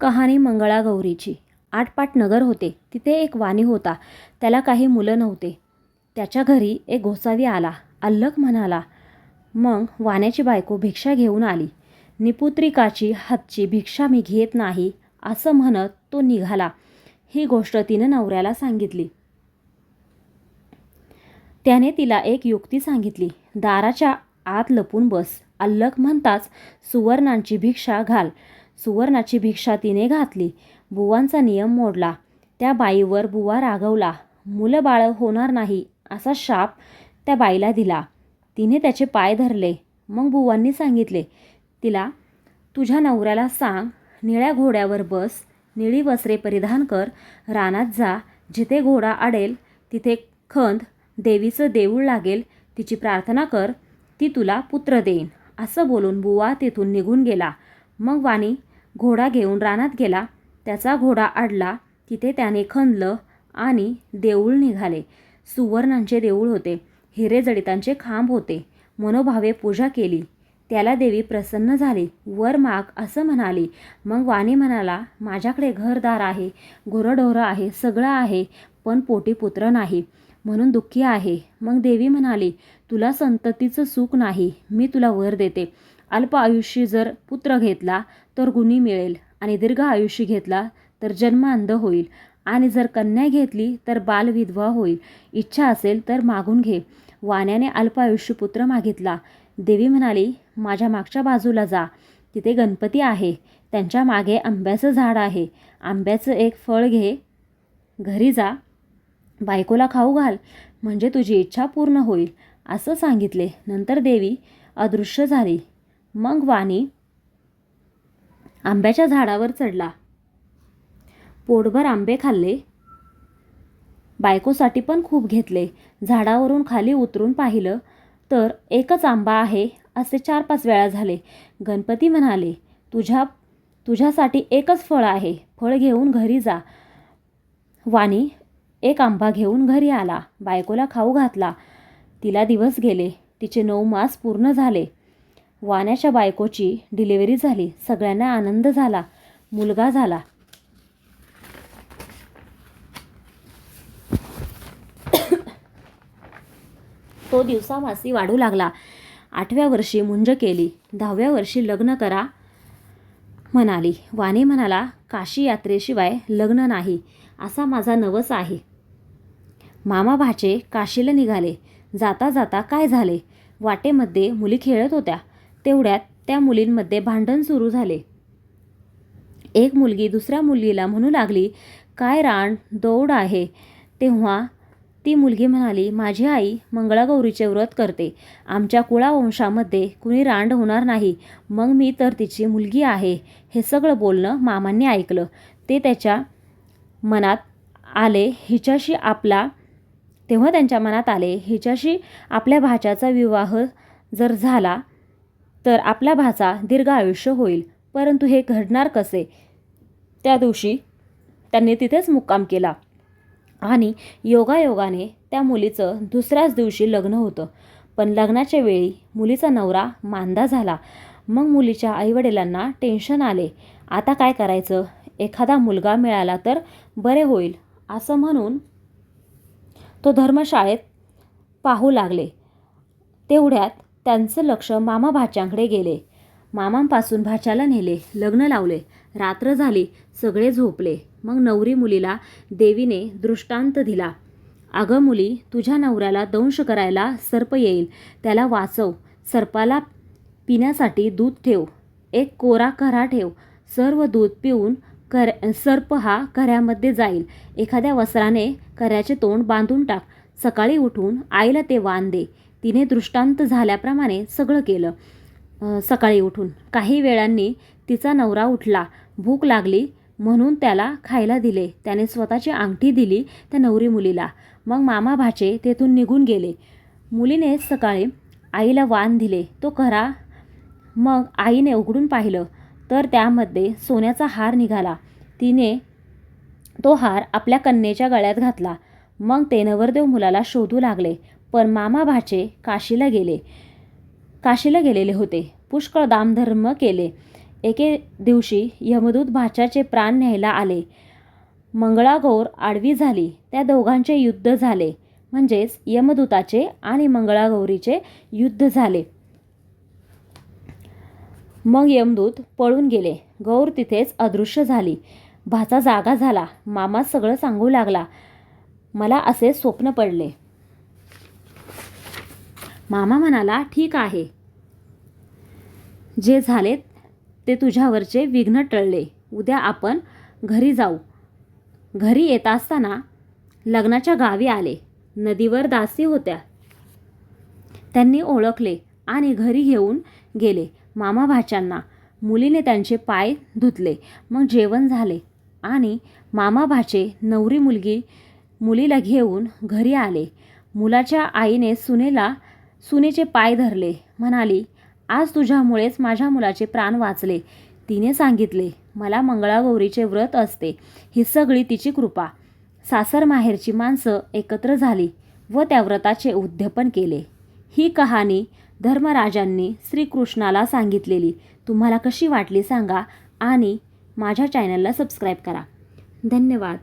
कहाणी मंगळागौरीची. आटपाट नगर होते. तिथे एक वाणी होता. त्याला काही मुलं नव्हते. त्याच्या घरी एक गोसावी आला. अल्लख म्हणाला मग वाण्याची बायको भिक्षा घेऊन आली. निपुत्रिकाची हातची भिक्षा मी घेत नाही. असं म्हणत तो निघाला. ही गोष्ट तिनं नवऱ्याला सांगितली. त्याने तिला एक युक्ती सांगितली. दाराच्या आत लपून बस. अल्लक म्हणताच सुवर्णांची भिक्षा घाल. सुवर्णाची भिक्षा तिने घातली. बुवांचा नियम मोडला. त्या बाईवर बुवा रागवला. मुलं बाळं होणार नाही असा शाप त्या बाईला दिला. तिने त्याचे पाय धरले. मग बुवांनी सांगितले तिला तुझ्या नवऱ्याला सांग निळ्या घोड्यावर बस निळी वस्त्रे परिधान कर रानात जा जिथे घोडा अडेल तिथे खंद देवीचं देऊळ लागेल तिची प्रार्थना कर ती तुला पुत्र देईन. असं बोलून बुवा तेथून निघून गेला. मग वाणी घोडा घेऊन रानात गेला. त्याचा घोडा अडला तिथे त्याने खणलं आणि देऊळ निघाले. सुवर्णांचे देऊळ होते. हिरे जडितांचे खांब होते. मनोभावे पूजा केली. त्याला देवी प्रसन्न झाली. वर माग असं म्हणाली. मग वाणी म्हणाला माझ्याकडे घरदार आहे. गुरंढोरं आहे. सगळं आहे. पण पोटी पुत्र नाही. म्हणून दुःखी आहे. मग देवी म्हणाली तुला संततीचं सुख नाही. मी तुला वर देते. अल्प आयुष्य जर पुत्र घेतला तर गुणी मिळेल. आणि दीर्घ आयुष्य घेतला तर जन्म अंध होईल. आणि जर कन्या घेतली तर बालविधवा होईल. इच्छा असेल तर मागून घे. वाण्याने अल्पायुष्य पुत्र मागितला. देवी म्हणाली माझ्या मागच्या बाजूला जा. तिथे गणपती आहे. त्यांच्या मागे आंब्याचं झाड आहे. आंब्याचं एक फळ घे. घरी जा. बायकोला खाऊ घाल. म्हणजे तुझी इच्छा पूर्ण होईल. असं सांगितले. नंतर देवी अदृश्य झाली. मग वाणी आंब्याच्या झाडावर चढला. पोटभर आंबे खाल्ले. बायकोसाठी पण खूप घेतले. झाडावरून खाली उतरून पाहिलं तर एकच आंबा आहे असे चार पाच वेळा झाले. गणपती म्हणाले तुझ्या तुझ्यासाठी एकच फळ आहे. फळ घेऊन घरी जा. वाणी एक आंबा घेऊन घरी आला. बायकोला खाऊ घातला. तिला दिवस गेले. तिचे नऊ मास पूर्ण झाले. वाण्याच्या बायकोची डिलिव्हरी झाली. सगळ्यांना आनंद झाला. मुलगा झाला. तो दिवसामासी वाढू लागला. आठव्या वर्षी मुंज केली. दहाव्या वर्षी लग्न करा म्हणाली. वाणी म्हणाला काशी यात्रेशिवाय लग्न नाही. असा माझा नवस आहे. मामा भाचे काशीला निघाले. जाता जाता काय झाले? वाटेमध्ये मुली खेळत होत्या. तेवढ्यात त्या मुलींमध्ये भांडण सुरू झाले. एक मुलगी दुसऱ्या मुलगीला म्हणू लागली काय रान दौड आहे. तेव्हा ती मुलगी म्हणाली माझी आई मंगळागौरीचे व्रत करते. आमच्या कुळावंशामध्ये कुणी रांड होणार नाही. मग मी तर तिची मुलगी आहे. हे सगळं बोलणं मामांनी ऐकलं. ते त्याच्या मनात आले. हिच्याशी आपला तेव्हा त्यांच्या मनात आले हिच्याशी आपल्या भाच्याचा विवाह जर झाला तर आपल्या भाचा दीर्घ आयुष्य होईल. परंतु हे घडणार कसे? त्या दिवशी त्यांनी तिथेच मुक्काम केला. आणि योगायोगाने त्या मुलीचं दुसऱ्याच दिवशी लग्न होतं. पण लग्नाच्या वेळी मुलीचा नवरा मांदा झाला. मग मुलीच्या आईवडिलांना टेन्शन आले. आता काय करायचं? एखादा मुलगा मिळाला तर बरे होईल असं म्हणून तो धर्मशाळेत पाहू लागले. तेवढ्यात त्यांचं लक्ष मामा भाच्यांकडे गेले. मामांपासून भाच्याला नेले लग्न लावले. रात्र झाली सगळे झोपले. मग नवरी मुलीला देवीने दृष्टांत दिला. अगं मुली तुझ्या नवऱ्याला दंश करायला सर्प येईल. त्याला वाचव. सर्पाला पिण्यासाठी दूध ठेव. एक कोरा करा ठेव. सर्व दूध पिऊन कर सर्प हा कऱ्यामध्ये जाईल. एखाद्या वस्त्राने कऱ्याचे तोंड बांधून टाक. सकाळी उठून आईला ते वाण दे. तिने दृष्टांत झाल्याप्रमाणे सगळं केलं. सकाळी उठून. काही वेळांनी तिचा नवरा उठला. भूक लागली म्हणून त्याला खायला दिले. त्याने स्वतःची अंगठी दिली त्या नवरी मुलीला. मग मामा भाचे तेथून निघून गेले. मुलीने सकाळी आईला वाण दिले. तो करा मग आईने उघडून पाहिलं तर त्यामध्ये सोन्याचा हार निघाला. तिने तो हार आपल्या कन्येच्या गळ्यात घातला. मग ते नवरदेव मुलाला शोधू लागले. पण मामा भाचे काशीला गेले. काशीला गेलेले होते. पुष्कळ दामधर्म केले. एके दिवशी यमदूत भाच्याचे प्राण न्यायला आले. मंगळागौर आडवी झाली. त्या दोघांचे युद्ध झाले. म्हणजेच यमदूताचे आणि मंगळागौरीचे युद्ध झाले. मग यमदूत पळून गेले. गौर तिथेच अदृश्य झाली. भाचा जागा झाला. मामा सगळं सांगू लागला. मला असे स्वप्न पडले. मामा म्हणाला ठीक आहे. जे झाले ते तुझ्यावरचे विघ्न टळले. उद्या आपण घरी जाऊ. घरी येत असताना लग्नाच्या गावी आले. नदीवर दासी होत्या. त्यांनी ओळखले आणि घरी घेऊन गेले. मामा भाच्यांना. मुलीने त्यांचे पाय धुतले. मग जेवण झाले. आणि मामा भाचे नवरी मुलगी मुलीला घेऊन घरी आले. मुलाच्या आईने सुनेला सुनेचे पाय धरले. म्हणाली आज तुझ्यामुळेच माझ्या मुलाचे प्राण वाचले. तिने सांगितले मला मंगळागौरीचे व्रत असते. ही सगळी तिची कृपा. सासर माहेरची माणसं एकत्र झाली व त्या व्रताचे उद्यापन केले. ही कहाणी धर्मराजांनी श्रीकृष्णाला सांगितलेली. तुम्हाला कशी वाटली सांगा आणि माझ्या चॅनलला सबस्क्राईब करा. धन्यवाद.